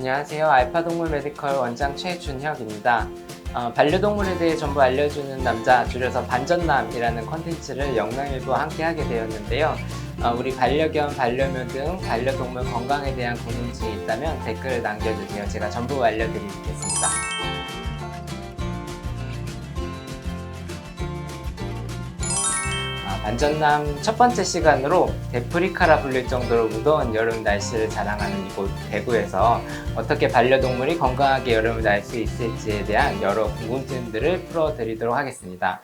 안녕하세요. 알파동물 메디컬 원장 최준혁입니다. 어, 반려동물에 대해 전부 알려주는 남자, 줄여서 반전남이라는 컨텐츠를 영상일보와 함께 하게 되었는데요. 어, 우리 반려견, 반려묘 등 반려동물 건강에 대한 궁금증이 있다면 댓글을 남겨주세요. 제가 전부 알려드리겠습니다. 아, 반전남 첫 번째 시간으로 데프리카라 불릴 정도로 무더운 여름 날씨를 자랑하는 이곳 대구에서 어떻게 반려동물이 건강하게 여름을 날 수 있을지에 대한 여러 궁금증들을 풀어드리도록 하겠습니다.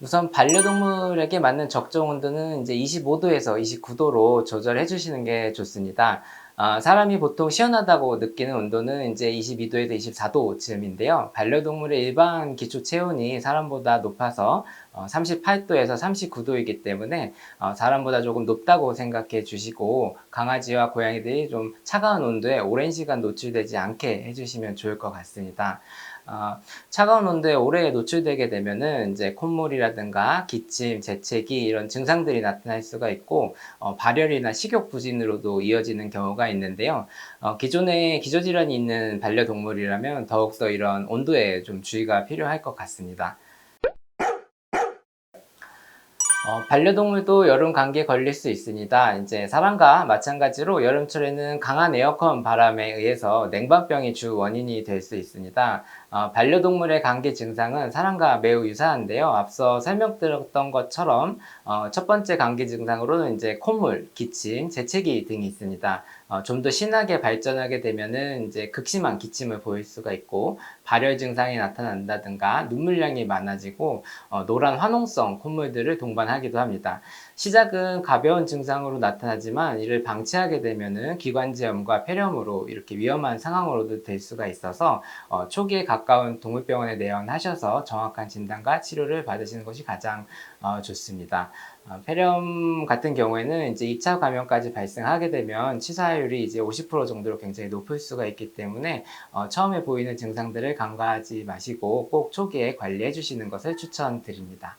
우선 반려동물에게 맞는 적정 온도는 이제 25도에서 29도로 조절해 주시는 게 좋습니다. 아, 사람이 보통 시원하다고 느끼는 온도는 이제 22도에서 24도쯤인데요. 반려동물의 일반 기초 체온이 사람보다 높아서 38도에서 39도이기 때문에 어, 사람보다 조금 높다고 생각해 주시고 강아지와 고양이들이 좀 차가운 온도에 오랜 시간 노출되지 않게 해주시면 좋을 것 같습니다. 어, 차가운 온도에 오래 노출되게 되면은 이제 콧물이라든가 기침, 재채기 이런 증상들이 나타날 수가 있고 어, 발열이나 식욕 부진으로도 이어지는 경우가 있는데요. 어, 기존에 기저질환이 있는 반려동물이라면 더욱더 이런 온도에 좀 주의가 필요할 것 같습니다. 어, 반려동물도 여름 감기에 걸릴 수 있습니다. 이제 사람과 마찬가지로 여름철에는 강한 에어컨 바람에 의해서 냉방병이 주 원인이 될 수 있습니다. 어, 반려동물의 감기 증상은 사람과 매우 유사한데요. 앞서 설명드렸던 것처럼 어, 첫 번째 감기 증상으로는 이제 콧물, 기침, 재채기 등이 있습니다. 어, 좀 더 심하게 발전하게 되면은 이제 극심한 기침을 보일 수가 있고 발열 증상이 나타난다든가 눈물량이 많아지고 어, 노란 화농성 콧물들을 동반하기도 합니다. 시작은 가벼운 증상으로 나타나지만 이를 방치하게 되면은 기관지염과 폐렴으로 이렇게 위험한 상황으로도 될 수가 있어서 어, 초기에 가까운 동물병원에 내원하셔서 정확한 진단과 치료를 받으시는 것이 가장 어, 좋습니다. 어, 폐렴 같은 경우에는 이제 2차 감염까지 발생하게 되면 치사율이 이제 50% 정도로 굉장히 높을 수가 있기 때문에 어, 처음에 보이는 증상들을 간과하지 마시고 꼭 초기에 관리해 주시는 것을 추천드립니다.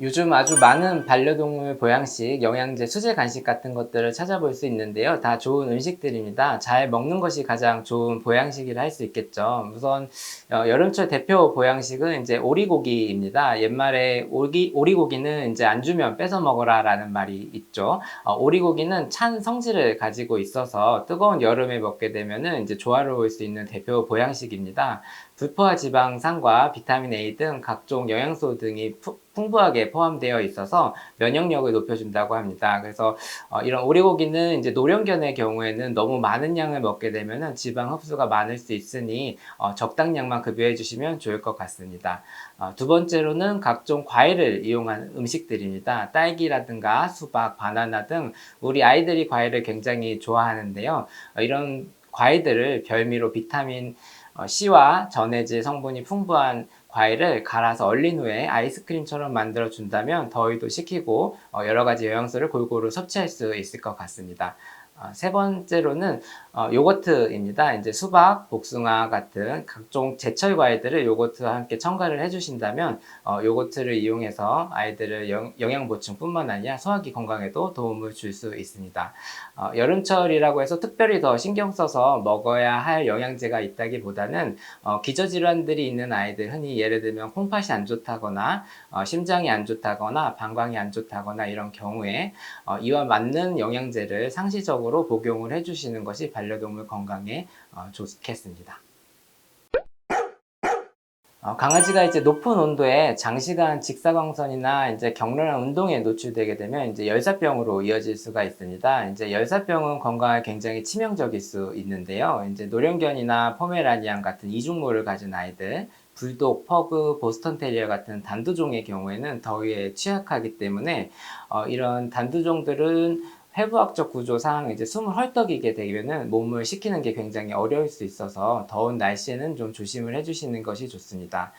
요즘 아주 많은 반려동물 보양식, 영양제, 수제 간식 같은 것들을 찾아볼 수 있는데요. 다 좋은 음식들입니다. 잘 먹는 것이 가장 좋은 보양식이라 할 수 있겠죠. 우선 어, 여름철 대표 보양식은 이제 오리고기입니다. 옛말에 오리, 오리고기는 이제 안 주면 뺏어 먹어라 라는 말이 있죠. 어, 오리고기는 찬 성질을 가지고 있어서 뜨거운 여름에 먹게 되면은 이제 조화로울 수 있는 대표 보양식입니다. 불포화 지방산과 비타민 A 등 각종 영양소 등이 푸- 풍부하게 포함되어 있어서 면역력을 높여준다고 합니다. 그래서 어, 이런 오리고기는 이제 노령견의 경우에는 너무 많은 양을 먹게 되면 지방 흡수가 많을 수 있으니 어, 적당량만 급여해 주시면 좋을 것 같습니다. 어, 두 번째로는 각종 과일을 이용한 음식들입니다. 딸기라든가 수박, 바나나 등 우리 아이들이 과일을 굉장히 좋아하는데요. 어, 이런 과일들을 별미로 비타민 어, C와 전해질 성분이 풍부한 과일을 갈아서 얼린 후에 아이스크림처럼 만들어 준다면 더위도 식히고 어, 여러 가지 영양소를 골고루 섭취할 수 있을 것 같습니다. 어, 세 번째로는 어, 요거트입니다. 이제 수박, 복숭아 같은 각종 제철 과일들을 요거트와 함께 첨가를 해주신다면 어, 요거트를 이용해서 아이들을 영, 영양 보충뿐만 아니라 소화기 건강에도 도움을 줄 수 있습니다. 어, 여름철이라고 해서 특별히 더 신경 써서 먹어야 할 영양제가 있다기보다는 어, 기저질환들이 있는 아이들 흔히 예를 들면 콩팥이 안 좋다거나 어, 심장이 안 좋다거나 방광이 안 좋다거나 이런 경우에 어, 이와 맞는 영양제를 상시적으로 복용을 해주시는 것이 반려동물 건강에 어, 좋겠습니다. 어, 강아지가 이제 높은 온도에 장시간 직사광선이나 이제 격렬한 운동에 노출되게 되면 이제 열사병으로 이어질 수가 있습니다. 이제 열사병은 건강에 굉장히 치명적일 수 있는데요. 이제 노령견이나 포메라니안 같은 이중모를 가진 아이들, 불독, 퍼그, 보스턴 테리어 같은 단두종의 경우에는 더위에 취약하기 때문에 어, 이런 단두종들은 해부학적 구조상 이제 숨을 헐떡이게 되면은 몸을 식히는 게 굉장히 어려울 수 있어서 더운 날씨에는 좀 조심을 해주시는 것이 좋습니다.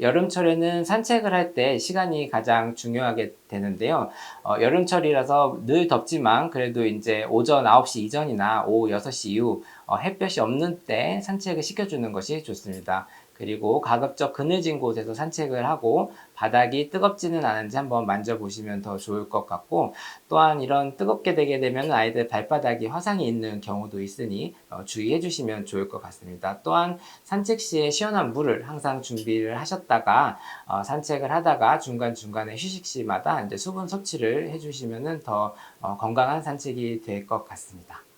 여름철에는 산책을 할 때 시간이 가장 중요하게 되는데요. 어, 여름철이라서 늘 덥지만 그래도 이제 오전 9시 이전이나 오후 6시 이후 어, 햇볕이 없는 때 산책을 시켜주는 것이 좋습니다. 그리고 가급적 그늘진 곳에서 산책을 하고 바닥이 뜨겁지는 않은지 한번 만져보시면 더 좋을 것 같고 또한 이런 뜨겁게 되게 되면 아이들 발바닥이 화상이 있는 경우도 있으니 어, 주의해 주시면 좋을 것 같습니다. 또한 산책 시에 시원한 물을 항상 준비를 하셨다가 어, 산책을 하다가 중간중간에 휴식 시마다 이제 수분 섭취를 해주시면 더 어, 건강한 산책이 될 것 같습니다.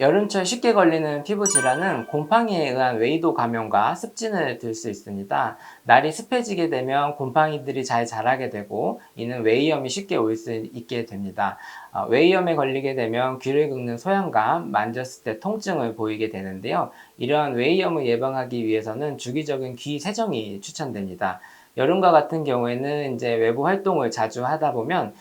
여름철 쉽게 걸리는 피부 질환은 곰팡이에 의한 웨이도 감염과 습진을 들 수 있습니다. 날이 습해지게 되면 곰팡이들이 잘 자라게 되고 이는 웨이염이 쉽게 올 수 있게 됩니다. 어, 웨이염에 걸리게 되면 귀를 긁는 소양감, 만졌을 때 통증을 보이게 되는데요. 이러한 웨이염을 예방하기 위해서는 주기적인 귀 세정이 추천됩니다. 여름과 같은 경우에는 이제 외부 활동을 자주 하다 보면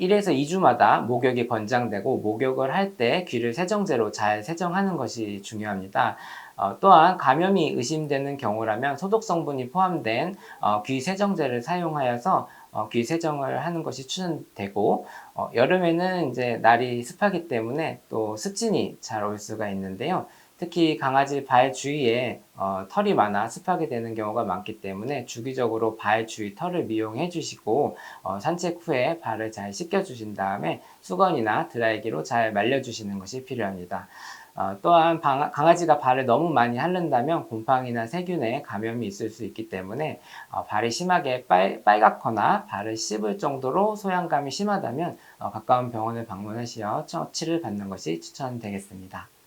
1에서 2주마다 목욕이 권장되고 목욕을 할 때 귀를 세정제로 잘 세정하는 것이 중요합니다. 어, 또한 감염이 의심되는 경우라면 소독 성분이 포함된 어, 귀 세정제를 사용하여서 어, 귀 세정을 하는 것이 추천되고 어, 여름에는 이제 날이 습하기 때문에 또 습진이 잘 올 수가 있는데요. 특히 강아지 발 주위에 어, 털이 많아 습하게 되는 경우가 많기 때문에 주기적으로 발 주위 털을 미용해 주시고 어, 산책 후에 발을 잘 씻겨 주신 다음에 수건이나 드라이기로 잘 말려 주시는 것이 필요합니다. 어, 또한 방, 강아지가 발을 너무 많이 핥는다면 곰팡이나 세균에 감염이 있을 수 있기 때문에 어, 발이 심하게 빨, 빨갛거나 발을 씹을 정도로 소양감이 심하다면 어, 가까운 병원을 방문하시어 처치를 받는 것이 추천되겠습니다.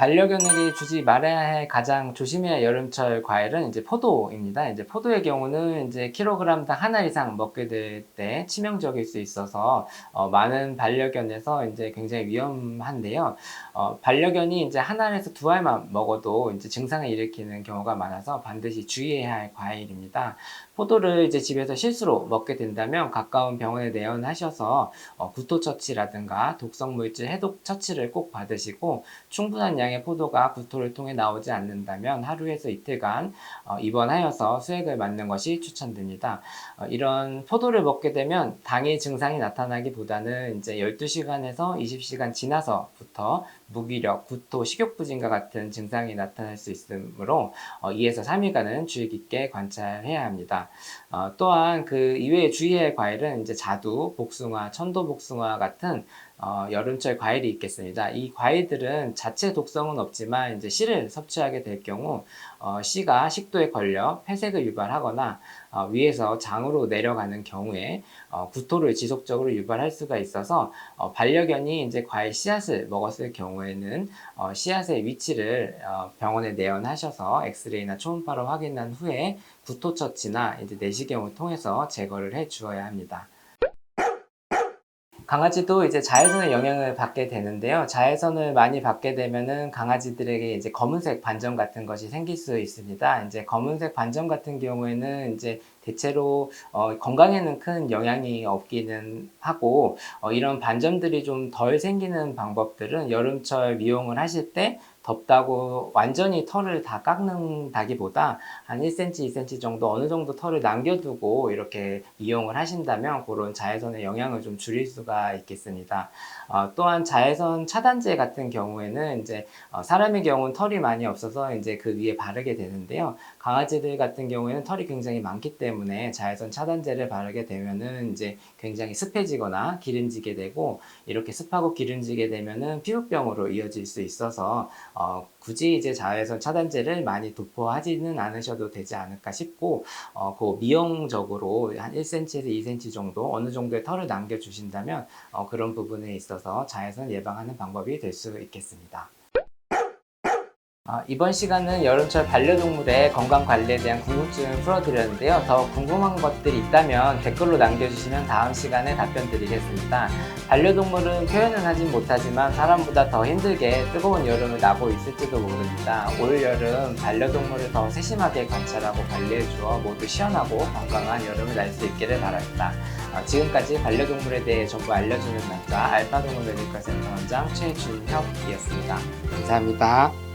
어, 반려견에게 주지 말아야 할 가장 조심해야 할 여름철 과일은 이제 포도입니다. 이제 포도의 경우는 이제 킬로그램당 하나 이상 먹게 될 때 치명적일 수 있어서 어, 많은 반려견에서 이제 굉장히 위험한데요. 어, 반려견이 이제 한 알에서 두 알만 먹어도 이제 증상을 일으키는 경우가 많아서 반드시 주의해야 할 과일입니다. 포도를 이제 집에서 실수로 먹게 된다면 가까운 병원에 내원하셔서 어, 구토 처치라든가 독성 물질 해독 처치를 꼭 받으시고 충분한 양의 포도가 구토를 통해 나오지 않는다면 하루에서 이틀간 어, 입원하여서 수액을 맞는 것이 추천됩니다. 어, 이런 포도를 먹게 되면 당일 증상이 나타나기보다는 이제 12시간에서 20시간 지나서부터 무기력, 구토, 식욕부진과 같은 증상이 나타날 수 있으므로 어, 2에서 3일간은 주의 깊게 관찰해야 합니다. 어, 또한 그 이외에 주의해야 할 과일은 이제 자두, 복숭아, 천도복숭아 같은 어, 여름철 과일이 있겠습니다. 이 과일들은 자체 독성은 없지만 이제 씨를 섭취하게 될 경우 어, 씨가 식도에 걸려 폐색을 유발하거나 어, 위에서 장으로 내려가는 경우에 어, 구토를 지속적으로 유발할 수가 있어서 어, 반려견이 이제 과일 씨앗을 먹었을 경우에는 어, 씨앗의 위치를 어, 병원에 내원하셔서 엑스레이나 초음파로 확인한 후에 구토 처치나 이제 내시경을 통해서 제거를 해 주어야 합니다. 강아지도 이제 자외선의 영향을 받게 되는데요. 자외선을 많이 받게 되면은 강아지들에게 이제 검은색 반점 같은 것이 생길 수 있습니다. 이제 검은색 반점 같은 경우에는 이제 대체로 어, 건강에는 큰 영향이 없기는 하고 어, 이런 반점들이 좀 덜 생기는 방법들은 여름철 미용을 하실 때 덥다고 완전히 털을 다 깎는다기보다 한 1cm, 2cm 정도 어느 정도 털을 남겨두고 이렇게 이용을 하신다면 그런 자외선의 영향을 좀 줄일 수가 있겠습니다. 어, 또한 자외선 차단제 같은 경우에는 이제 어, 사람의 경우는 털이 많이 없어서 이제 그 위에 바르게 되는데요. 강아지들 같은 경우에는 털이 굉장히 많기 때문에 자외선 차단제를 바르게 되면은 이제 굉장히 습해지거나 기름지게 되고 이렇게 습하고 기름지게 되면은 피부병으로 이어질 수 있어서 어, 굳이 이제 자외선 차단제를 많이 도포하지는 않으셔도 되지 않을까 싶고 어, 그 미용적으로 한 1cm에서 2cm 정도 어느 정도의 털을 남겨주신다면 어, 그런 부분에 있어서 자외선 예방하는 방법이 될 수 있겠습니다. 어, 이번 시간은 여름철 반려동물의 건강 관리에 대한 궁금증을 풀어드렸는데요. 더 궁금한 것들이 있다면 댓글로 남겨주시면 다음 시간에 답변 드리겠습니다. 반려동물은 표현은 하진 못하지만 사람보다 더 힘들게 뜨거운 여름을 나고 있을지도 모릅니다. 올 여름 반려동물을 더 세심하게 관찰하고 관리해주어 모두 시원하고 건강한 여름을 날 수 있기를 바랍니다. 어, 지금까지 반려동물에 대해 정보 알려주는 남자 알파동물 메디컬 센터 원장 최준혁이었습니다. 감사합니다.